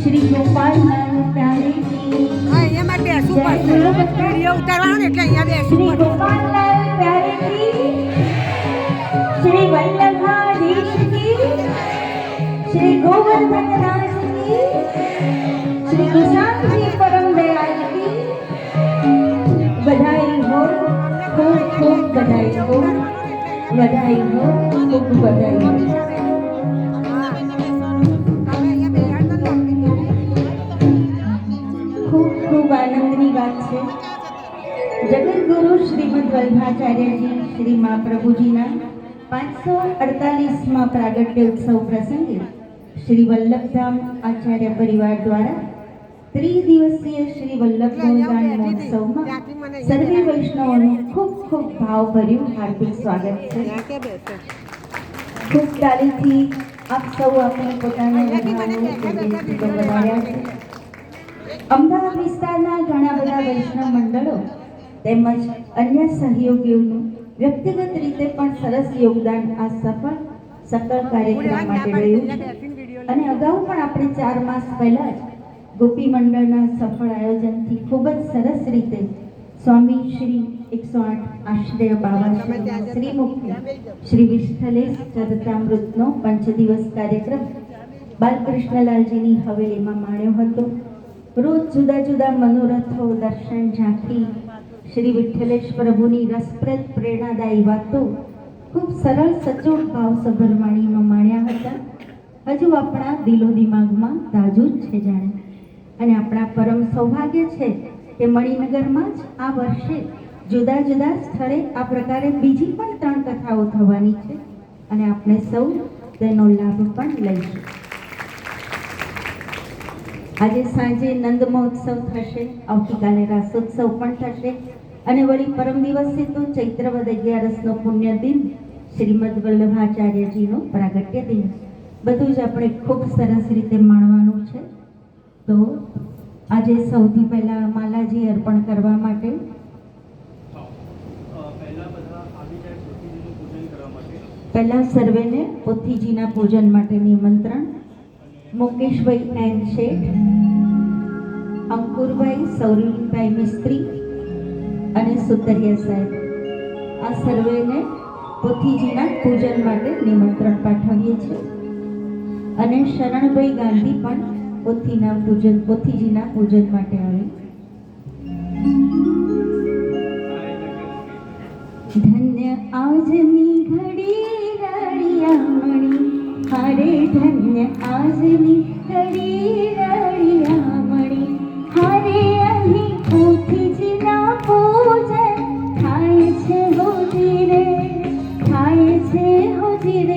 શ્રી વલ્લભાધીશ હા, એમાં બેસવું પડશે ઉતારવાનો એટલે અહીંયા બેસવું શ્રી ગોપાલલાલ શ્રી વલ્લભાધીશજી શ્રી ગોવર્ધનદાસજી શ્રી કૃષ્ણજી બધાઈ હો ખૂબ બધાઈ ખૂબ ખૂબ આનંદની વાત છે જગતગુરુ શ્રીમદ વલ્ભાચાર્યજી શ્રી મહાપ્રભુજીના પાંચસો અડતાલીસમાં પ્રાગટ્ય ઉત્સવ પ્રસંગે શ્રી વલ્લભધામ આચાર્ય પરિવાર દ્વારા ત્રિદિવસીય શ્રી વલ્લભ ગુણગાન મહોત્સવમાં સર્વે વૈષ્ણવોનું ખૂબ ખૂબ ભાવભર્યું હાર્દિક સ્વાગત છે. ખૂબ તાલીથી આપ સૌ આપણે પોતાના છે? અમદાવાદ વિસ્તારના ઘણા બધા વૈષ્ણવ મંડળો તેમજ અન્ય સહયોગીઓનું વ્યક્તિગત રીતે પણ સરસ યોગદાન આ સફળ સફળ કાર્યક્રમ માટે રહ્યું અને અગાઉ પણ આપણે ચાર માસ પહેલા જ ગોપી મંડળના સફળ આયોજનથી ખૂબ જ સરસ રીતે સ્વામી શ્રી એકસો આઠ આશ્રય બાબા શ્રી મુક્તિ શ્રી વિઠ્ઠલેશ ચરિતામૃતનો પંચ દિવસ કાર્યક્રમ બાલકૃષ્ણલાલજીની હવેલીમાં માણ્યો હતો. રોજ જુદા જુદા મનોરથો, દર્શન ઝાંખી શ્રી વિઠ્ઠલેશ પ્રભુની રસપ્રદ પ્રેરણાદાયી વાતો ખૂબ સરળ, સચોટ ભાવસભર વાણીમાં માણ્યા હતા. હજુ આપણા દિલો દિમાગમાં તાજું જ છે જાણે. અને આપણા પરમ સૌભાગ્ય છે કે મણિનગરમાં જ આ વર્ષે જુદા જુદા સ્થળે આ પ્રકારે બીજી પણ ત્રણ કથાઓ થવાની છે અને આપણે સૌ તેનો લાભ પણ લઈશું. આજે સાંજે નંદ મહોત્સવ થશે, આવતીકાલે રાસોત્સવ પણ થશે અને વળી પરમ દિવસે તો ચૈત્રવદ અગિયારસનો પુણ્ય દિન શ્રીમદ વલ્લભાચાર્યજીનો પ્રાગટ્ય દિન બધું જ આપણે ખૂબ સરસ રીતે માણવાનું છે. તો આજે સૌથી પહેલા માલાજી અર્પણ કરવા માટે પહેલા સર્વેને પોથીજીના પૂજન માટે નિમંત્રણ. મુકેશભાઈ એન શેઠ અંકુરભાઈ સૌરીભાઈ મિસ્ત્રી અને સુતરિયા સાહેબ. આ સર્વેને પોથીજીના પૂજન માટે નિમંત્રણ પાઠવીએ છીએ. અને શરણભાઈ ગાંધી પણ પોથીના પૂજન પોથીજીના પૂજન માટે આવે ધન્ય આજની ઘડી રળિયામણી હરે ધન્ય આજની ઘડી રળિયામણી હરે અહીં પોથીજીના પૂજન થાય છે હોજી રે થાય છે હોજી રે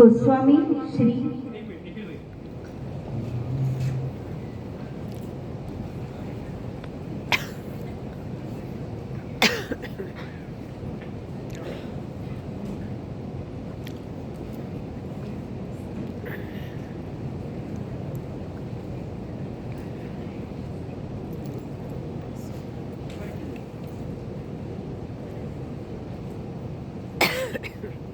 Goswami Sri